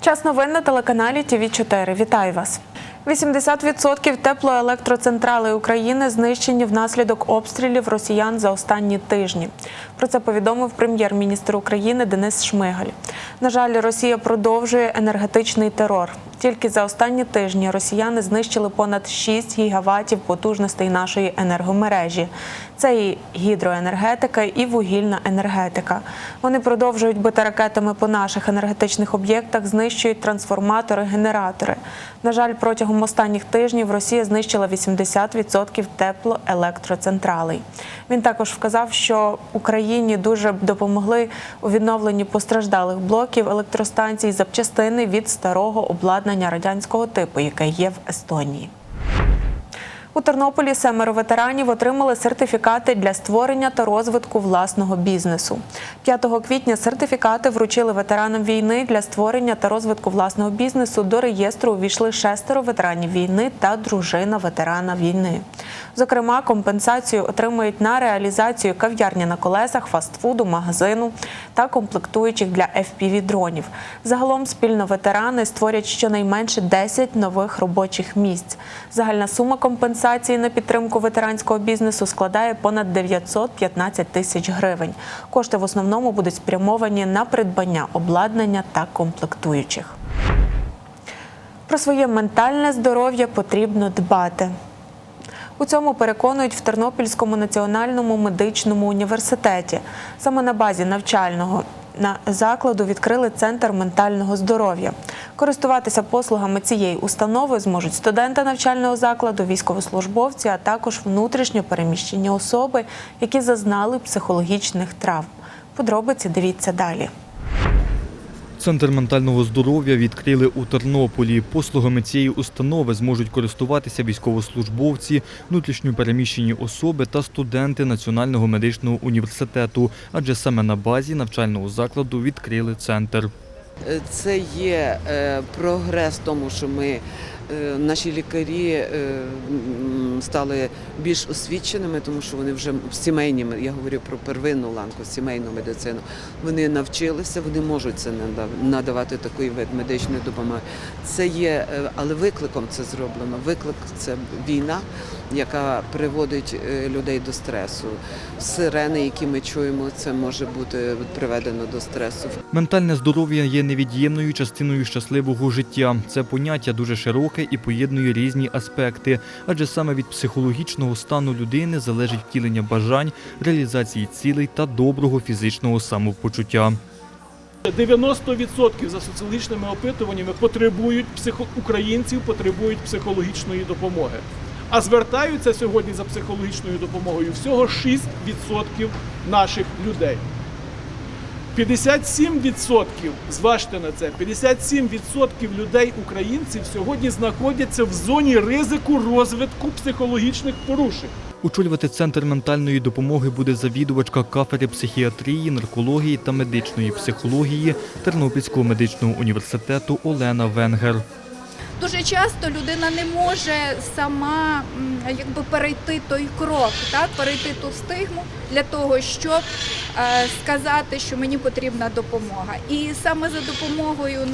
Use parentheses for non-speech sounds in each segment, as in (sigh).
Час новин на телеканалі ТВ 4 Вітаю вас. 80% теплоелектроцентралей України знищені внаслідок обстрілів росіян за останні тижні. Про це повідомив прем'єр-міністр України Денис Шмигаль. На жаль, Росія продовжує енергетичний терор. Тільки за останні тижні росіяни знищили понад 6 гігаватів потужностей нашої енергомережі. Це і гідроенергетика, і вугільна енергетика. Вони продовжують бити ракетами по наших енергетичних об'єктах, знищують трансформатори, генератори. На жаль, протягом останніх тижнів Росія знищила 80% теплоелектроцентралей. Він також вказав, що Україні дуже допомогли у відновленні постраждалих блоків електростанцій запчастини від старого обладнання радянського типу, яке є в Естонії. У Тернополі семеро ветеранів отримали сертифікати для створення та розвитку власного бізнесу. 5 квітня сертифікати вручили ветеранам війни для створення та розвитку власного бізнесу. До реєстру увійшли шестеро ветеранів війни та дружина ветерана війни. Зокрема, компенсацію отримують на реалізацію кав'ярні на колесах, фастфуду, магазину та комплектуючих для fpv дронів. Загалом спільно ветерани створять щонайменше 10 нових робочих місць. Загальна сума компенсації на підтримку ветеранського бізнесу складає понад 915 тисяч гривень. Кошти в основному будуть спрямовані на придбання обладнання та комплектуючих. Про своє ментальне здоров'я потрібно дбати. У цьому переконують в Тернопільському національному медичному університеті. Саме на базі навчального на закладу відкрили центр ментального здоров'я. Користуватися послугами цієї установи зможуть студенти навчального закладу, військовослужбовці, а також внутрішньо переміщені особи, які зазнали психологічних травм. Подробиці дивіться далі. Центр ментального здоров'я відкрили у Тернополі. Послугами цієї установи зможуть користуватися військовослужбовці, внутрішньопереміщені особи та студенти Національного медичного університету, адже саме на базі навчального закладу відкрили центр. Е, Це є е, прогрес тому, що ми, наші лікарі е, стали більш освіченими, тому що вони вже в сімейні, я говорю про первинну ланку, сімейну медицину. Вони навчилися, вони можуть це нада- надавати такий вид медичної допомоги. Це є, е, але викликом це зроблено. Виклик це війна, яка приводить е, людей до стресу. Сирени, які ми чуємо, це може бути приведено до стресу. Ментальне здоров'я є невід'ємною частиною щасливого життя. Це поняття дуже широке і поєднує різні аспекти, адже саме від психологічного стану людини залежить втілення бажань, реалізації цілей та доброго фізичного самопочуття. 90% за соціологічними опитуваннями потребують психо... українців потребують психологічної допомоги. А звертаються сьогодні за психологічною допомогою всього 6% наших людей. 57%, зважте на це, 57% людей, українців сьогодні знаходяться в зоні ризику розвитку психологічних порушень. Очолювати центр ментальної допомоги буде завідувачка кафедри психіатрії, наркології та медичної психології Тернопільського медичного університету Олена Венгер. Дуже часто людина не може сама якби перейти той крок, так перейти ту стигму для того, щоб е, сказати, що мені потрібна допомога. І саме за допомогою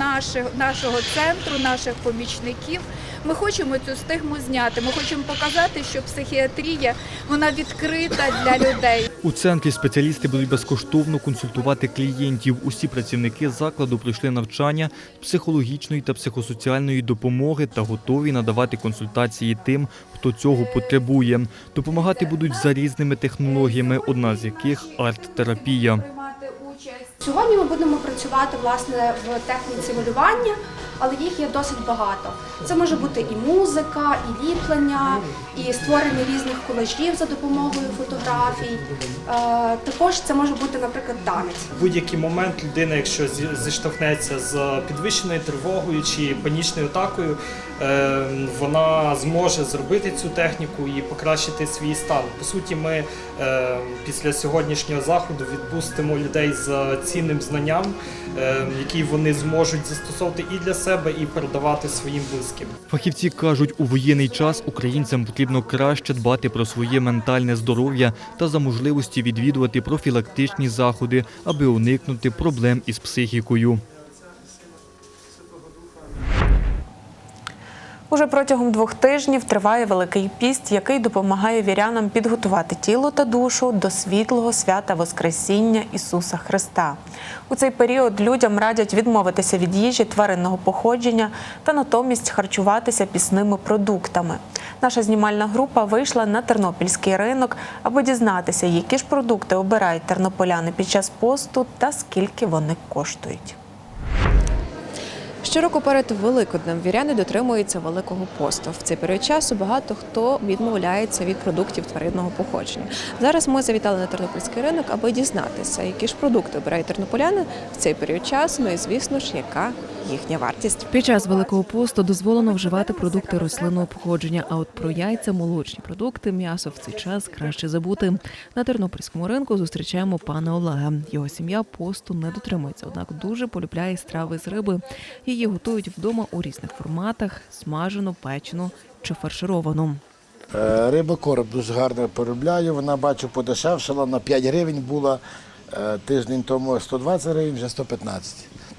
нашого центру, наших помічників, ми хочемо цю стигму зняти. Ми хочемо показати, що психіатрія вона відкрита для людей. У центрі спеціалісти будуть безкоштовно консультувати клієнтів. Усі працівники закладу пройшли навчання психологічної та психосоціальної допомоги та готові надавати консультації тим, хто цього потребує. Допомагати будуть за різними технологіями, одна з яких арт-терапія. Сьогодні ми будемо працювати власне в техніці малювання, але їх є досить багато. Це може бути і музика, і ліплення, і створення різних колажів за допомогою фотографій. Е, Також це може бути, наприклад, танець. Будь-який момент людина, якщо зіштовхнеться з підвищеною тривогою чи панічною атакою, е, вона зможе зробити цю техніку і покращити свій стан. По суті, ми е, після сьогоднішнього заходу відпустимо людей з цінним знанням, е, які вони зможуть застосовувати і для себе, і передавати своїм близьким. Фахівці кажуть, у воєнний час українцям потрібно краще дбати про своє ментальне здоров'я та за можливості відвідувати профілактичні заходи, аби уникнути проблем із психікою. Уже протягом двох тижнів триває Великий піст, який допомагає вірянам підготувати тіло та душу до світлого свята Воскресіння Ісуса Христа. У цей період людям радять відмовитися від їжі тваринного походження та натомість харчуватися пісними продуктами. Наша знімальна група вийшла на тернопільський ринок, аби дізнатися, які ж продукти обирають тернополяни під час посту та скільки вони коштують. Щороку перед Великоднем віряни дотримуються Великого посту. В цей період часу багато хто відмовляється від продуктів тваринного походження. Зараз ми завітали на тернопільський ринок, аби дізнатися, які ж продукти обирають тернополяни в цей період часу. Ну і звісно ж, яка їхня вартість. Під час великого посту дозволено вживати продукти рослинного походження. А от про яйця, молочні продукти, м'ясо в цей час краще забути. На тернопільському ринку зустрічаємо пана Олега. Його сім'я посту не дотримується, однак дуже полюбляє страви з риби. Її готують вдома у різних форматах: смажену, печену чи фаршировану. Е, Риба короб дуже гарно полюбляю. Вона бачу подешевшала на 5 гривень була е, тиждень тому 120 гривень, вже 115.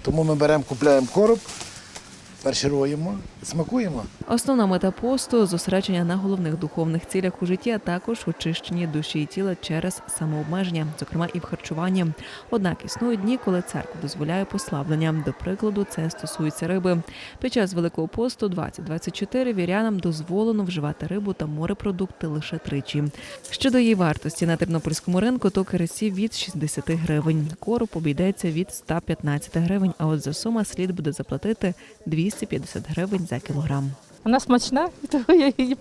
Тому ми беремо, купляємо короб, фаршируємо, смакуємо. Основна мета посту зосередження на головних духовних цілях у житті, а також очищенні душі і тіла через самообмеження, зокрема і в харчуванні. Однак існують дні, коли церква дозволяє послаблення. До прикладу, це стосується риби. Під час Великого посту 2024 вірянам дозволено вживати рибу та морепродукти лише тричі. Щодо її вартості на тернопільському ринку, то карасі від 60 гривень. Короб обійдеться від 115 гривень. А от за сума слід буде заплатити 250 гривень за кілограм. Вона смачна, (laughs) тому я її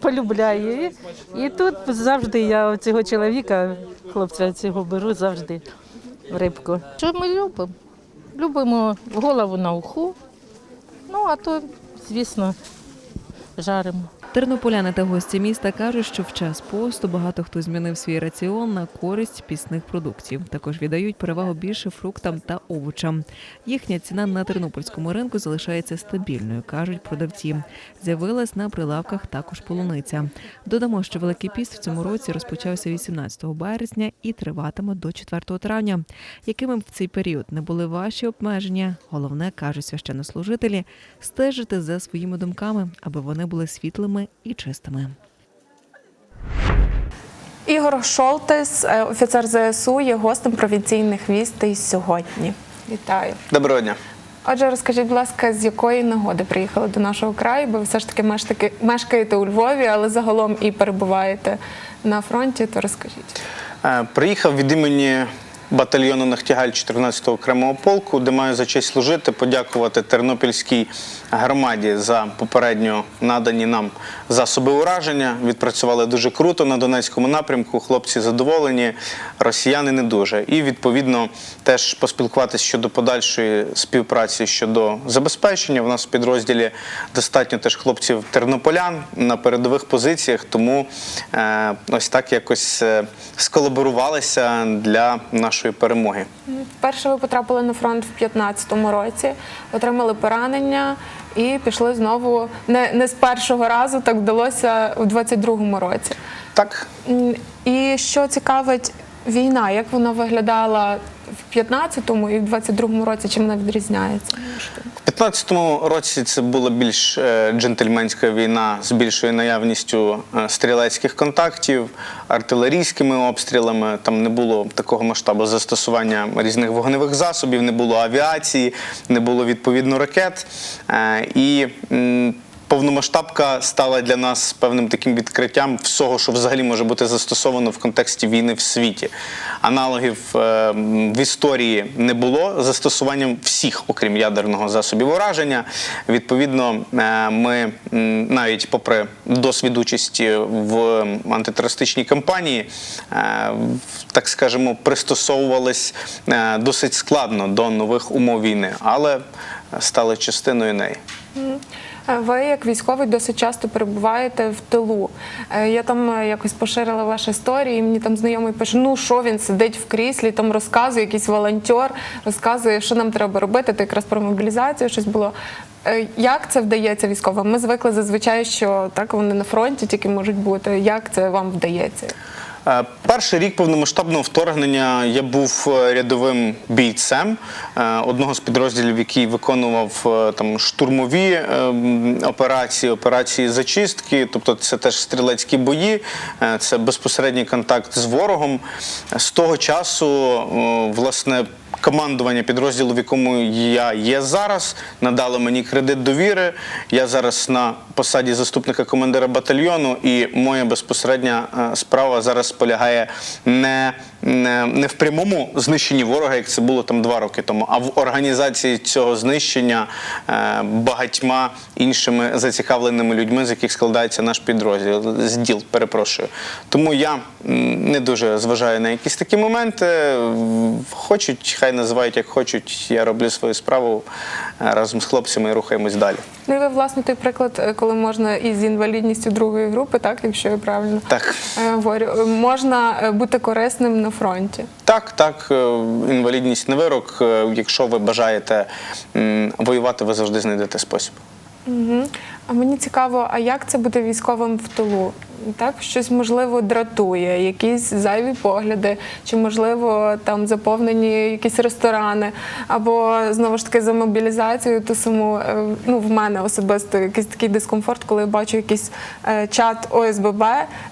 полюбляю. І, тут завжди я цього чоловіка, хлопця цього беру завжди рибку. Що ми любимо? Любимо голову на уху, ну а то, звісно, жаримо. Тернополяни та гості міста кажуть, що в час посту багато хто змінив свій раціон на користь пісних продуктів. Також віддають перевагу більше фруктам та овочам. Їхня ціна на тернопільському ринку залишається стабільною, кажуть продавці. З'явилась на прилавках також полуниця. Додамо, що Великий піст в цьому році розпочався 18 березня і триватиме до 4 травня. Якими б в цей період не були ваші обмеження, головне кажуть священнослужителі, стежити за своїми думками, аби вони були світлими і чистими. Ігор Шолтес, е, офіцер ЗСУ, є гостем провінційних вістей сьогодні. Вітаю. Доброго дня. Отже, розкажіть, будь ласка, з якої нагоди приїхали до нашого краю, бо ви все ж таки мешкаєте, мешкаєте у Львові, але загалом і перебуваєте на фронті, то розкажіть. Е, Приїхав від імені батальйону Нахтігаль 14-го окремого полку, де маю за честь служити, подякувати Тернопільській громаді за попередньо надані нам засоби ураження. Відпрацювали дуже круто на Донецькому напрямку. Хлопці задоволені, росіяни не дуже. І відповідно теж поспілкуватися щодо подальшої співпраці щодо забезпечення. В нас в підрозділі достатньо теж хлопців тернополян на передових позиціях, тому е, ось так якось е, сколаборувалися для нашої перемоги. Вперше ви потрапили на фронт в 15-му році, отримали поранення і пішли знову не, не з першого разу, так вдалося у 22-му році. Так, І що цікавить, війна, як вона виглядала в 15-му і в 22-му році, чим вона відрізняється? У 15-му році це була більш е, джентльменська війна з більшою наявністю е, стрілецьких контактів, артилерійськими обстрілами. Там не було такого масштабу застосування різних вогневих засобів, не було авіації, не було відповідно ракет. Е, І Повномасштабка стала для нас певним таким відкриттям всього, що взагалі може бути застосовано в контексті війни в світі. Аналогів е, в історії не було застосуванням всіх, окрім ядерного засобів ураження. Відповідно, е, ми навіть попри досвід участі в антитерористичній кампанії, е, так скажемо, пристосовувались досить складно до нових умов війни, але стали частиною неї. Ви, як військовий, досить часто перебуваєте в тилу. Е, Я там е, якось поширила ваші історії, і мені там знайомий пише, ну що він сидить в кріслі, там розказує якийсь волонтер, розказує, що нам треба робити. То якраз про мобілізацію щось було. Е, Як це вдається військовим? Ми звикли зазвичай, що так вони на фронті тільки можуть бути. Як це вам вдається? Е, Перший рік повномасштабного вторгнення я був е, рядовим бійцем е, одного з підрозділів, який виконував там штурмові операції, операції зачистки, тобто це теж стрілецькі бої, це безпосередній контакт з ворогом. З того часу, власне. Командування підрозділу, в якому я є зараз, надало мені кредит довіри. Я зараз на посаді заступника командира батальйону, і моя безпосередня е, справа зараз полягає не, не, не в прямому знищенні ворога, як це було там два роки тому, а в організації цього знищення е, багатьма іншими зацікавленими людьми, з яких складається наш підрозділ. З діл, перепрошую. Тому я не дуже зважаю на якісь такі моменти. Хочуть, хай називають як хочуть. Я роблю свою справу е, разом з хлопцями і рухаємось далі. Ну і ви, власне, той приклад, е, коли можна із інвалідністю другої групи, так, якщо я правильно Так. е, говорю, можна бути корисним на фронті. Так, так, інвалідність не вирок. Якщо ви бажаєте воювати, ви завжди знайдете спосіб. Угу. А мені цікаво, а як це бути військовим в тилу? Так, щось можливо дратує, якісь зайві погляди, чи можливо там заповнені якісь ресторани, або знову ж таки за мобілізацію, ту саму е, ну в мене особисто якийсь такий дискомфорт, коли я бачу якийсь е, чат ОСББ.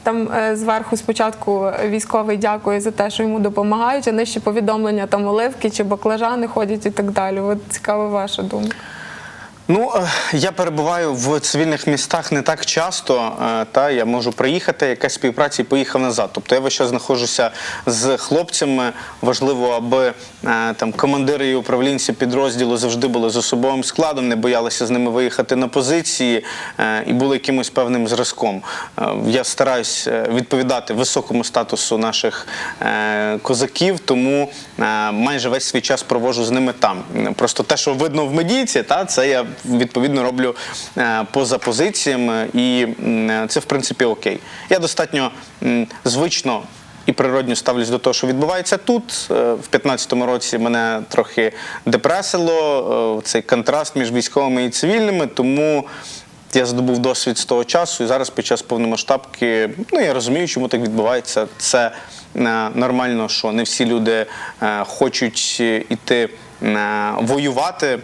Там е, зверху спочатку військовий дякує за те, що йому допомагають, а нижче повідомлення там оливки чи баклажани ходять і так далі. От цікава ваша думка. Ну, е, я перебуваю в цивільних містах не так часто, е, та я можу приїхати, якась співпраця і поїхав назад. Тобто я весь час знаходжуся з хлопцями. Важливо, аби е, там командири і управлінці підрозділу завжди були з особовим складом, не боялися з ними виїхати на позиції і були якимось певним зразком. Я стараюсь відповідати високому статусу наших козаків, тому майже весь свій час проводжу з ними там. Просто те, що видно в медійці, та це я відповідно роблю е, поза позиціями, і це в принципі окей. Я достатньо звично. І природньо ставлюсь до того, що відбувається тут. Е, В 15-му році мене трохи депресило е, цей контраст між військовими і цивільними, тому я здобув досвід з того часу, і зараз під час повномасштабки, ну я розумію, чому так відбувається. Це е, нормально, що не всі люди е, хочуть іти е, воювати.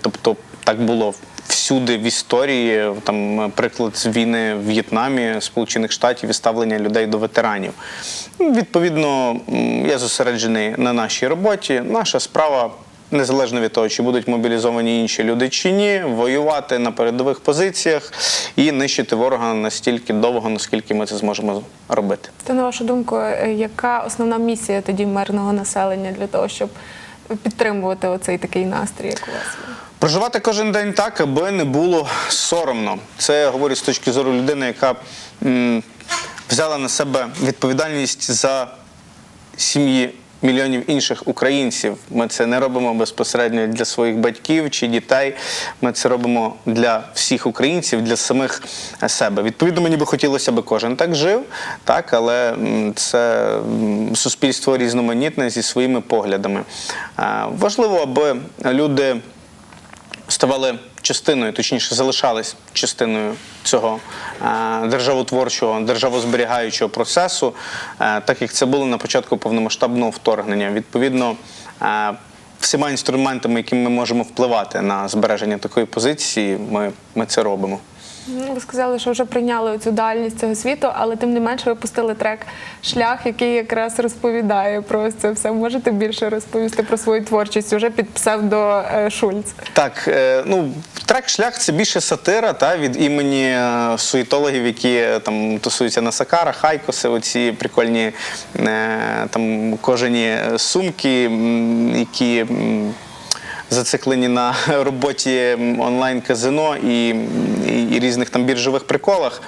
Тобто так було всюди в історії. Там е, приклад з війни в В'єтнамі, Сполучених Штатів і ставлення людей до ветеранів. Ну, Відповідно, я зосереджений на нашій роботі. Наша справа незалежно від того, чи будуть мобілізовані інші люди чи ні, воювати на передових позиціях і нищити ворога настільки довго, наскільки ми це зможемо робити. То на вашу думку, е, яка основна місія тоді мирного населення для того, щоб підтримувати оцей такий настрій, як у вас? Проживати кожен день так, аби не було соромно. Це я говорю з точки зору людини, яка м, взяла на себе відповідальність за сім'ї мільйонів інших українців. Ми це не робимо безпосередньо для своїх батьків чи дітей. Ми це робимо для всіх українців, для самих себе. Відповідно, мені би хотілося, аби кожен так жив, так, але це суспільство різноманітне зі своїми поглядами. Важливо, аби люди ставали частиною, точніше, залишались частиною цього е, державотворчого, державозберігаючого процесу, е, так як це було на початку повномасштабного вторгнення. Відповідно, е, всіма інструментами, якими ми можемо впливати на збереження такої позиції, ми, ми це робимо. Ну, Ви сказали, що вже прийняли цю дальність цього світу, але тим не менше ви пустили трек Шлях, який якраз розповідає про це все. Можете більше розповісти про свою творчість уже під псевдо е, Шульц. Так, е, ну трек шлях це більше сатира та від імені е, суєтологів, які там тусуються на Сакара, Хайкоси, оці прикольні там кожені сумки, які. Зациклені на (laughs) роботі онлайн-казино і, і, різних там біржових приколах.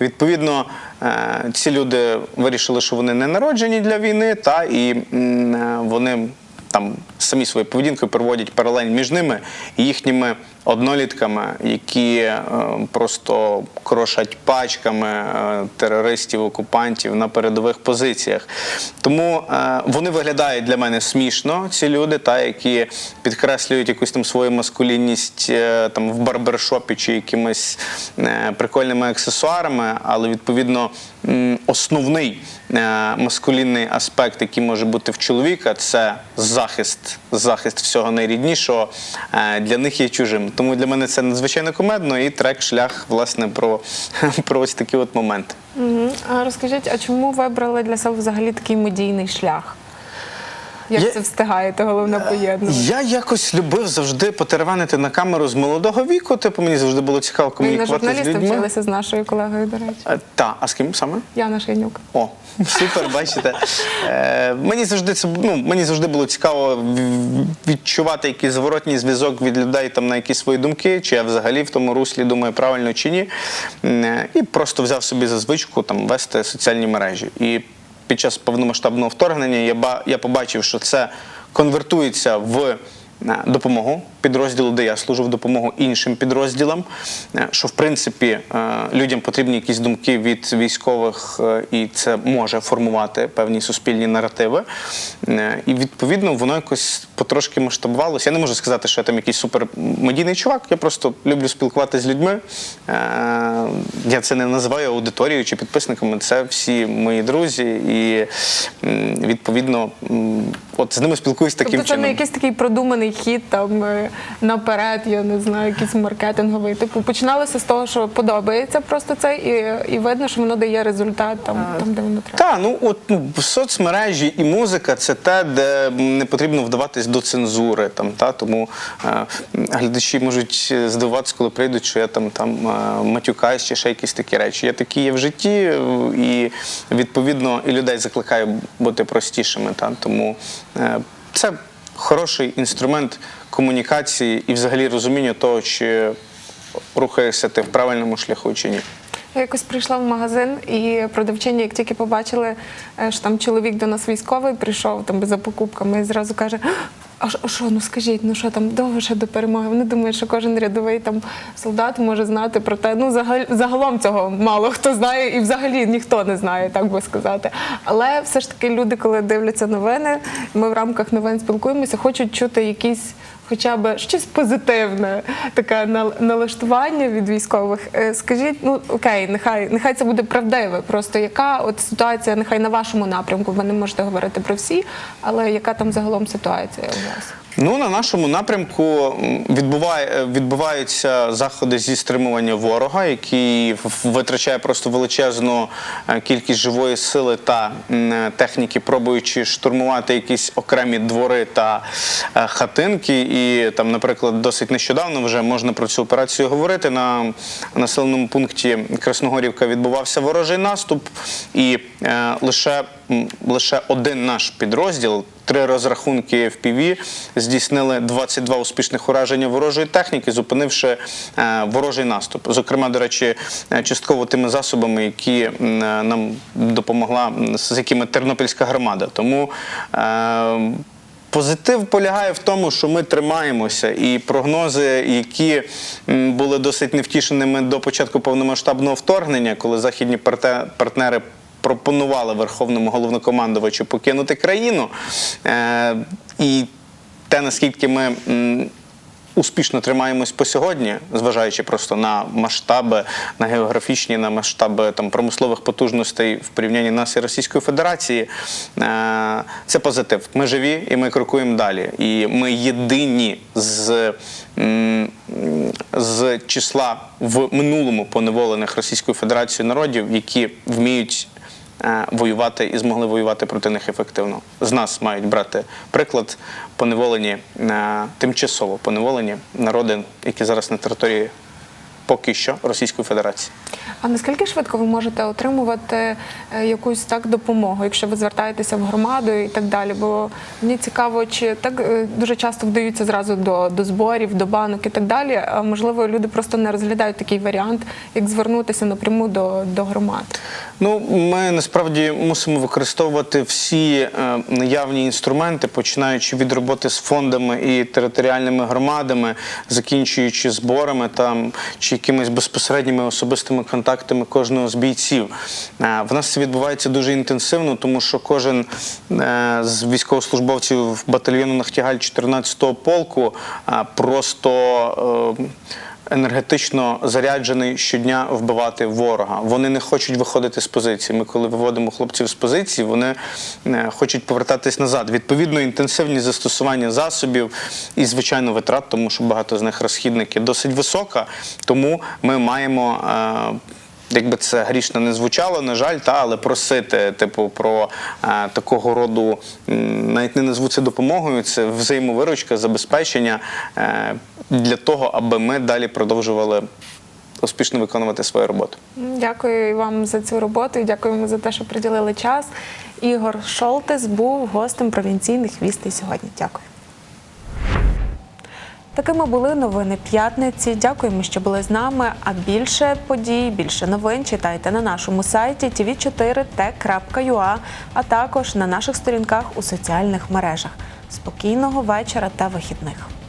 Відповідно, е, ці люди вирішили, що вони не народжені для війни, та і е, вони там самі своєю поведінкою проводять паралель між ними і їхніми однолітками, які е, просто крошать пачками е, терористів, окупантів на передових позиціях. Тому е, вони виглядають для мене смішно, ці люди, та які підкреслюють якусь там свою маскулінність е, там в барбершопі чи якимись е, прикольними аксесуарами, але відповідно основний маскулінний аспект, який може бути в чоловіка, це захист, захист всього найріднішого е, для них є чужим. Тому для мене це надзвичайно комедно і трек шлях власне про, (laughs) про ось такі от моменти. Угу. А розкажіть, а чому вибрали для себе взагалі такий медійний шлях? Як Я- це встигаєте, головне поєднувати? Я якось любив завжди потеревенити на камеру з молодого віку. Типу мені завжди було цікаво на комунікувати з журналіста вчилися з нашою колегою, до речі. Е, Та, а з ким саме? Яна Шейнюк. О, (laughs) супер, бачите. Е, мені завжди це ну, мені завжди було цікаво відчувати якийсь зворотній зв'язок від людей там на якісь свої думки, чи я взагалі в тому руслі думаю правильно чи ні. Е, І просто взяв собі за звичку там вести соціальні мережі. І під час повномасштабного вторгнення я, побачив, що це конвертується в е, допомогу підрозділу, де я служив допомогу іншим підрозділам. е, Що в принципі е, людям потрібні якісь думки від військових, е, і це може формувати певні суспільні наративи. І відповідно воно якось потрошки масштабувалося. Я не можу сказати, що я там якийсь супермедійний чувак. Я просто люблю спілкуватися з людьми. Я це не називаю аудиторією чи підписниками. Це всі мої друзі, і відповідно, от з ними спілкуюсь таким Тобто це чином. не якийсь такий продуманий хід там наперед, я не знаю, якийсь маркетинговий. Типу починалося з того, що подобається просто це, і, і видно, що воно дає результат там, там де воно треба. Так, ну от ну соцмережі і музика це те, де не потрібно вдаватись до цензури. Там та тому е, глядачі можуть здивуватися, коли прийдуть, що я там там е, матюкаюсь чи ще якісь такі речі. Я такі є в житті, і відповідно і людей закликаю бути простішими. Та тому е, це хороший інструмент комунікації і взагалі розуміння того, чи рухаєшся ти в правильному шляху чи ні. Я якось прийшла в магазин, і продавчині, як тільки побачили, е, що там чоловік до нас військовий прийшов там за покупками, і зразу каже: А що- ну скажіть, ну що там довго ще до перемоги? Вони думають, що кожен рядовий там солдат може знати про те. Ну загал- загалом цього мало хто знає, і взагалі ніхто не знає, так би сказати. Але все ж таки люди, коли дивляться новини, ми в рамках новин спілкуємося, хочуть чути якісь хоча б щось позитивне, таке нал- налаштування від військових. Е, Скажіть, ну окей, нехай нехай це буде правдиве. Просто яка от ситуація, нехай на вашому напрямку, ви не можете говорити про всі, але яка там загалом ситуація у вас? Ну, на нашому напрямку відбуває, е, відбуваються заходи зі стримування ворога, який витрачає просто величезну е, кількість живої сили та е, техніки, пробуючи штурмувати якісь окремі двори та хатинки. І там, наприклад, досить нещодавно вже можна про цю операцію говорити. На населеному пункті Красногорівка відбувався ворожий наступ, і е, лише, лише один наш підрозділ три розрахунки FPV здійснили 22 успішних ураження ворожої техніки, зупинивши е, ворожий наступ. Зокрема, до речі, е, частково тими засобами, які е, нам допомогла, з якими Тернопільська громада. Тому Позитив полягає в тому, що ми тримаємося, і прогнози, які були досить невтішеними до початку повномасштабного вторгнення, коли західні партнери пропонували верховному головнокомандувачу покинути країну. Е, і те, наскільки ми успішно тримаємось по сьогодні, зважаючи просто на масштаби, на географічні, на масштаби там промислових потужностей в порівнянні нас і Російської Федерації. е, Це позитив. Ми живі і ми крокуємо далі. І ми єдині з, з числа в минулому поневолених Російською Федерацією народів, які вміють воювати і змогли воювати проти них ефективно. З нас мають брати приклад поневолені, е, тимчасово поневолені народи, які зараз на території поки що Російської Федерації. А наскільки швидко ви можете отримувати е, якусь так допомогу, якщо ви звертаєтеся в громаду і так далі? Бо мені цікаво, чи так е, дуже часто вдаються зразу до, до зборів, до банок і так далі. А можливо, люди просто не розглядають такий варіант, як звернутися напряму до, до громад. Ну, ми насправді мусимо використовувати всі е, наявні інструменти, починаючи від роботи з фондами і територіальними громадами, закінчуючи зборами там чи якимись безпосередніми особистими контактами кожного з бійців. Е, В нас це відбувається дуже інтенсивно, тому що кожен е, з військовослужбовців батальйону Нахтігаль 14-го полку просто. Енергетично заряджений щодня вбивати ворога. Вони не хочуть виходити з позиції. Ми, коли виводимо хлопців з позиції, вони е, хочуть повертатись назад. Відповідно, інтенсивність застосування засобів і, звичайно, витрат, тому що багато з них розхідники досить висока. Тому ми маємо. е, Якби це грішно не звучало, на жаль, та але просити, типу, про е, такого роду навіть не назву це допомогою, це взаємовиручка, забезпечення е, для того, аби ми далі продовжували успішно виконувати свою роботу. Дякую вам за цю роботу. і Дякуємо за те, що приділили час. Ігор Шолтес був гостем провінційних вістей сьогодні. Дякую. Такими були новини п'ятниці. Дякуємо, що були з нами. А більше подій, більше новин читайте на нашому сайті tv4t.ua, а також на наших сторінках у соціальних мережах. Спокійного вечора та вихідних.